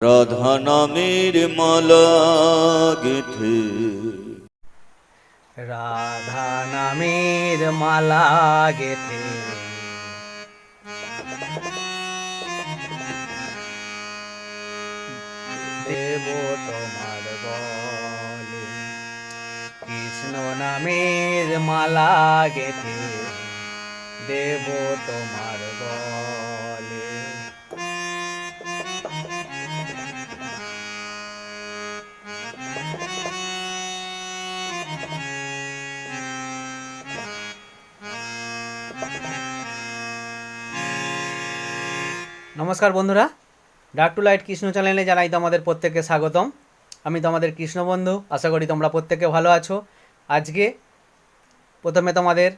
রাধা নামের মালা গেথে রাধা নামের মালা দেব তোমার বলে, কৃষ্ণ নামের মালা গেথে দেব তোমার বলে নমস্কার বন্ধুরা। ডাক টু লাইট কৃষ্ণ চ্যানেলে জানাই তোমাদের প্রত্যেককে স্বাগতম। আমি তোমাদের কৃষ্ণ বন্ধু, আশা করি তোমরা প্রত্যেকে ভালো আছো। আজকে প্রথমে তোমাদের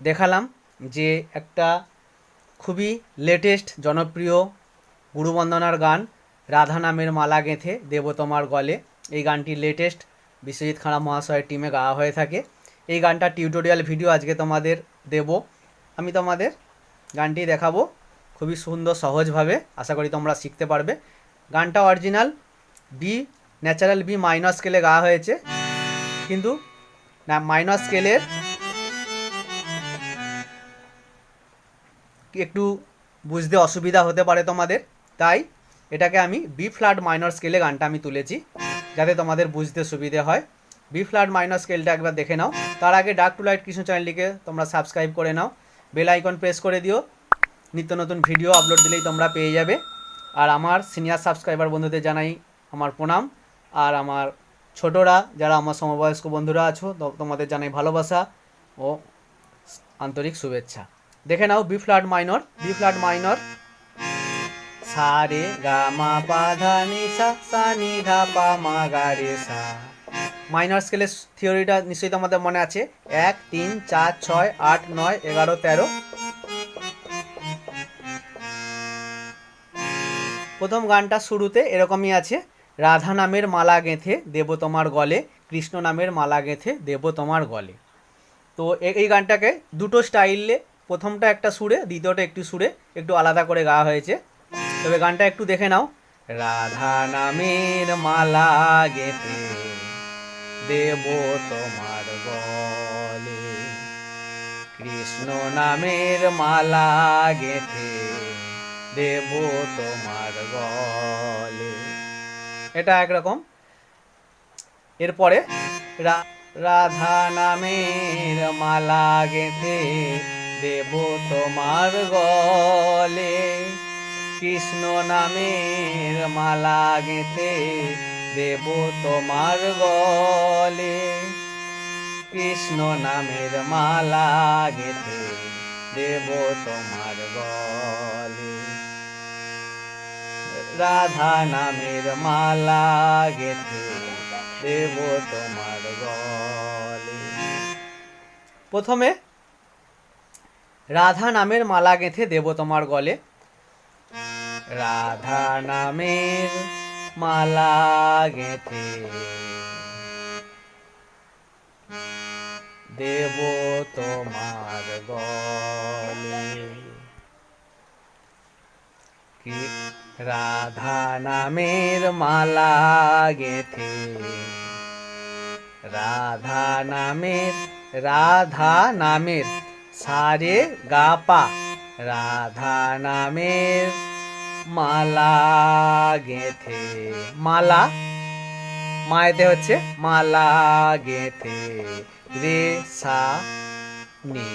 দেখালাম যে একটা খুবই লেটেস্ট জনপ্রিয় গুরুবন্দনার গান, রাধা নামের মালা গেঁথে দেব তোমার গলে। এই গানটি লেটেস্ট বিশ্বজিৎ খাড়া মহাশয়ের টিমে গাওয়া হয়ে থাকে। এই গানটা টিউটোরিয়াল ভিডিও আজকে তোমাদের দেব। আমি তোমাদের গানটি দেখাবো। খুবই সুন্দর, সহজভাবে আশা করি তোমরা শিখতে পারবে। গানটা original B natural B minor স্কেলে গাওয়া হয়েছে। কিন্তু না মাইনর স্কেলের একটু বুঝতে অসুবিধা হতে পারে তোমাদের। তাই এটাকে আমি বি ফ্ল্যাট মাইনর স্কেলে গানটা আমি তুলেছি, যাতে তোমাদের বুঝতে সুবিধে হয়। বি ফ্ল্যাট মাইনর স্কেলটা একবার দেখে নাও। তার আগে ডার্ক টু লাইট কৃষ্ণ চ্যানেলটিকে তোমরা সাবস্ক্রাইব করে নাও। বেল আইকন প্রেস করে দিও। নিত্য নতুন ভিডিও আপলোড দিলেই তোমরা পেয়ে যাবে। আর আমার সিনিয়র সাবস্ক্রাইবার বন্ধুদের জানাই আমার প্রণাম। আর আমার ছোটরা, যারা আমার সমবয়স্ক বন্ধুরা আছো তোমাদের জানাই ভালোবাসা ও আন্তরিক শুভেচ্ছা। দেখে নাও B flat minor B flat minor সা রে গা মা পা ধা নি সা সা নি ধা পা মা গা রে সা মাইনর স্কেলের থিওরিটা নিশ্চয়ই তোমাদের মনে আছে। এক, তিন, চার, ছয়, আট, নয়, এগারো, তেরো। প্রথম গানটা শুরুতে এরকমই আছে, রাধা নামের মালা গেঁথে দেব তোমার গলে, কৃষ্ণ নামের মালা গেঁথে দেব তোমার গলে। তো এই গানটাকে দুটো স্টাইলে, প্রথমটা একটা সুরে, দ্বিতীয়টা একটু সুরে, একটু আলাদা করে গাওয়া হয়েছে। তবে গানটা একটু দেখে নাও। রাধা নামের মালা গেঁথে দেব তোমার গলে, কৃষ্ণ নামের মালা গেঁথে দেব তোমার গলে। এটা একরকম। এরপরে রাধা নামের মালা গেঁথে দেব তোমার গলে। কৃষ্ণ নামের মালা গেঁথে দেব তোমার গলে। কৃষ্ণ নামের মালা গেঁথে দেব তোমার গলে। রাধা নামের মালা গেথে দেব তোমার গলে। প্রথমে রাধা নামের মালা গেঁথে দেব তোমার গলে। রাধা নামের মালা গেথে দেব তোমার গলে। রাধা নামের মালা গেথে। রাধা নামের রাধা নামের সারে গাপা রাধা নামের মালা গেথে। মালা? মায়েতে হচ্ছে মালা গেথে। রে সা নি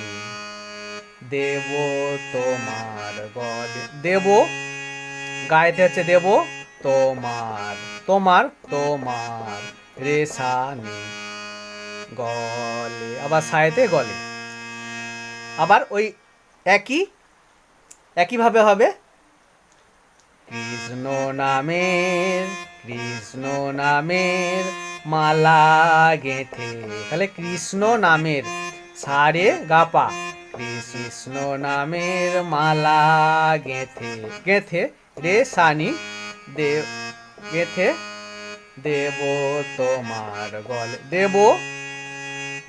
দেব তোমার গলে দেব? গায়েতে হচ্ছে দেব তোমার তোমার তোমার রে গলে, আবার সায়েতে গলে। আবার ওই একই, একইভাবে হবে? কৃষ্ণ নামের কৃষ্ণ নামের মালা গেঁথে। তাহলে কৃষ্ণ নামের সারে গাপা। কৃষ্ণ নামের মালা গেঁথে গেঁথে রে সানি দেব দেব তোমার গলে দেব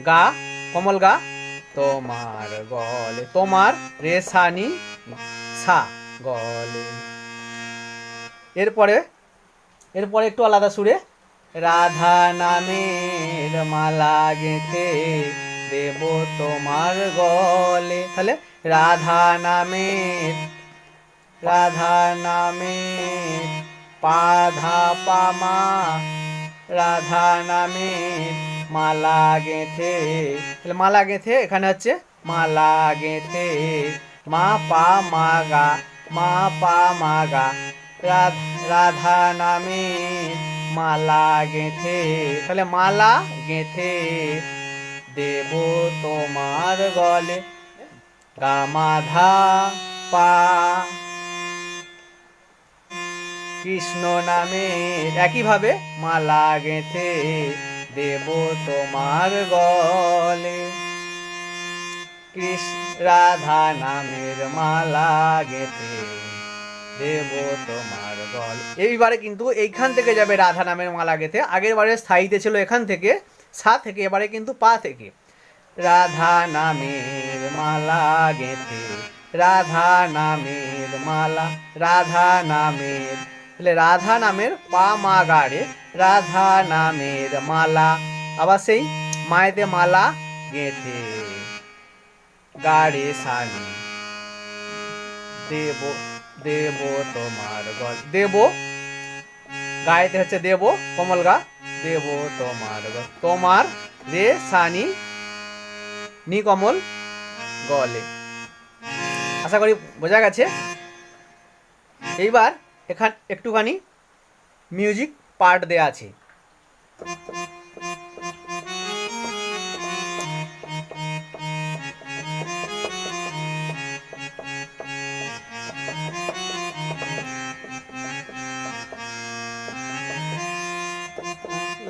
গা কমল গা তোমার গলে তোমার রে সানি সা গলে এরপরে এরপরে একটু আলাদা সুরে, রাধা নামের মালা গেঁথে দেব তোমার গলে। তাহলে রাধা নামের রাধা নামের পাধা পামা। রাধা নামের মালা গেঁথে। তাহলে মালা গেঁথে, এখানে হচ্ছে মালা গেঁথে। মা পা মা গা, মা পা মা গা। রাধ- নামের মালা গেঁথে। তাহলে মালা গেঁথে। দেব তোমার গলে গামাধা পা। কৃষ্ণ নামে একইভাবে মালা গেঁথে দেব তোমার গলে। রাধা নামের মালা গেঁথে দেব তোমার গল। এইবারে কিন্তু এইখান থেকে যাবে রাধা নামের মালা গেঁথে আগের বারে স্থায়ীতে ছিল এখান থেকে, সা থেকে, এবারে কিন্তু পা থেকে। রাধা নামের মালা গেঁথে রাধা নামের মালা, রাধা নামের তাহলে রাধা নামের পা মা গাড়ে, রাধা নামের মালা। আবার সেই মায়েতে মালা গেঁথে, গাড়ে সানি। দেব দেব তোমার গল দেব? গায়েতে হচ্ছে দেব, কমল গা। দেব তোমার গল তোমার রে সানি, নি কমল গলে। আশা করি বোঝা গেছে। এইবার এখান একটুখানি মিউজিক পার্ট দেয়া আছে।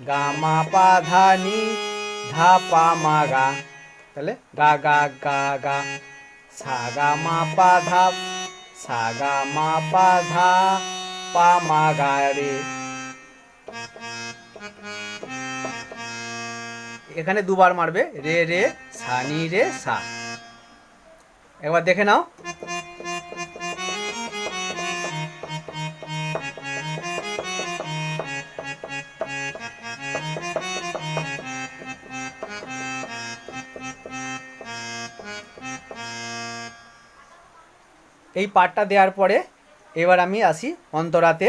গা মা পা ধা নি ধা পা মা গা তাহলে গা গা গা গা। সা গা মা পা ধা, সা গা মা পা ধা, পা মা গা রে। এখানে দুবার মারবে, রে রে, সা নি রে সা। একবার দেখে নাও। এই পার্টটা দেওয়ার পরে এবার আমি আসি অন্তরাতে।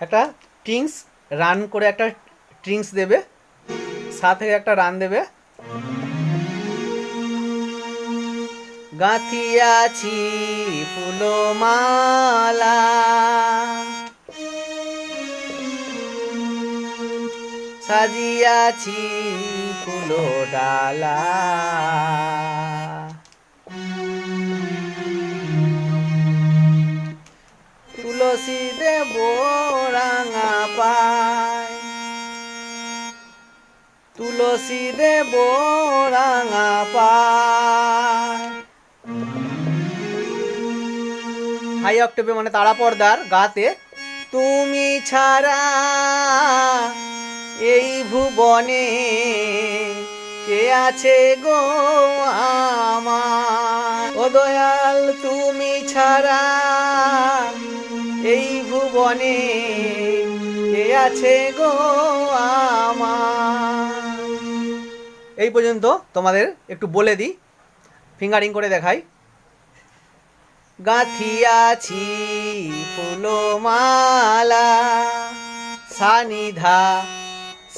একটা ট্রিংস রান করে একটা ট্রিংস দেবে, সাথে একটা রান দেবে। গাঁথিয়াছি ফুলমালা। সাজিয়াছি ফুলো ডালা তুলসী দেব রাঙা পায়। হাই অক্টেপে মানে তারা পর্দার গাতে। তুমি ছাড়া এই ভুবনে কে আছে গো আমার? ও দয়াল, তুমি ছাড়া এই ভুবনে কে আছে গো আমার? এই পর্যন্ত তোমাদের একটু বলে দিই। ফিঙ্গারিং করে দেখাই। গাঁথিয়াছি ফুলমালা, সানিধা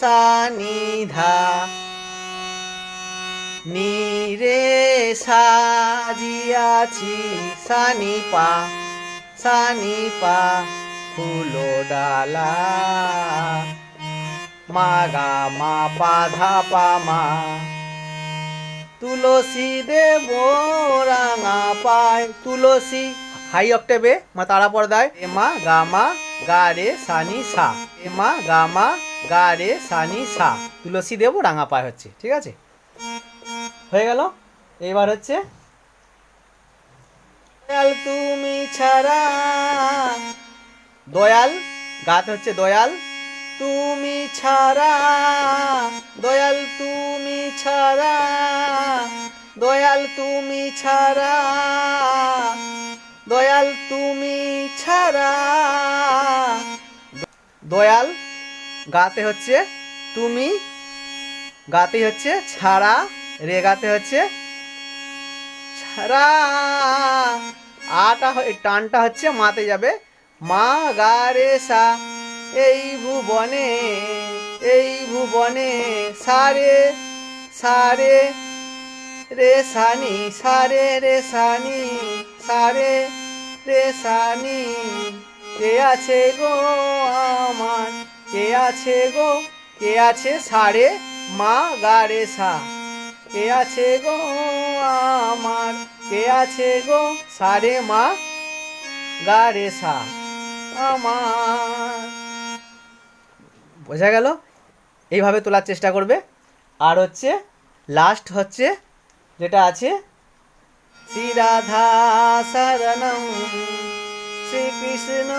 সানিধা। নীরে সাজিয়াছি সানি পা সানি পা ফুলো ডালা মা গা মা পা ধা পা মা তুলসী দেব রাঙা পায় তুলসী হাই অক্টেভে মা তারা পর্দায় এ মা গা মা গা রে সানি সা এ মা গা মা গা রে সানি সা তুলসী দেব রাঙা পায় হচ্ছে ঠিক আছে হয়ে গেল এইবার হচ্ছে দয়াল তুমি ছাড়া দয়াল গাতে হচ্ছে দয়াল তুমি ছাড়া, দয়াল তুমি ছাড়া, দয়াল তুমি ছাড়া, দয়াল তুমি ছাড়া। দয়াল গাতে হচ্ছে তুমি, গাতে হচ্ছে ছাড়া রে গাতে হচ্ছে ছাড়া। আটা টানটা হচ্ছে মাতে যাবে। মা গা রে সা এই ভুবনে এই ভুবনে সারে সারে রে সানি, সারে রে সানি, সারে রে সানি। কে আছে গো আমার? কে আছে গো? কে আছে সারে? মা গা রে সা। কে আছে গো আমার? কে আছে গো? সারে মা গা রে সা। আমার বোঝা গেল? এইভাবে তোলার চেষ্টা করবে। আর হচ্ছে লাস্ট হচ্ছে, যেটা আছে শ্রী রাধা শরণম শ্রীকৃষ্ণ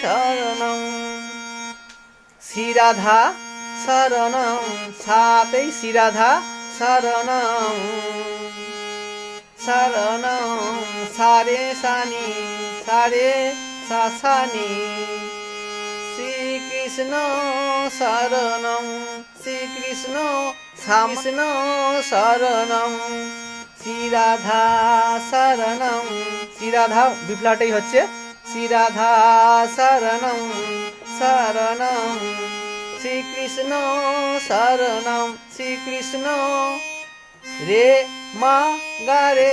শরণম। শ্রী শরণম সাতেই শ্রী রাধা শরণম শরণম, সারে সানি, সারে সাসানি। শ্রীকৃষ্ণ শরণম, শ্রীকৃষ্ণ কৃষ্ণ শরণম। শ্রীরাধা শরণম শ্রীরাধা বিপ্লাটাই হচ্ছে শ্রীরাধা শরণম শরণম। শ্রীকৃষ্ণ শরণম, শ্রীকৃষ্ণ। রে মা গারে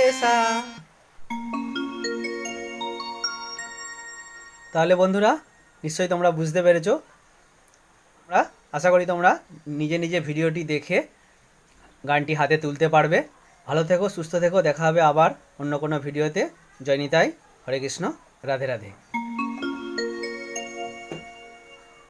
তাহলে বন্ধুরা নিশ্চয়ই তোমরা বুঝতে পেরেছ। আমরা আশা করি তোমরা নিজে নিজে ভিডিওটি দেখে গানটি হাতে তুলতে পারবে। ভালো থেকো, সুস্থ থেকো, দেখা হবে আবার অন্য কোনো ভিডিওতে। জয় নিতাই, হরে কৃষ্ণ, রাধে রাধে।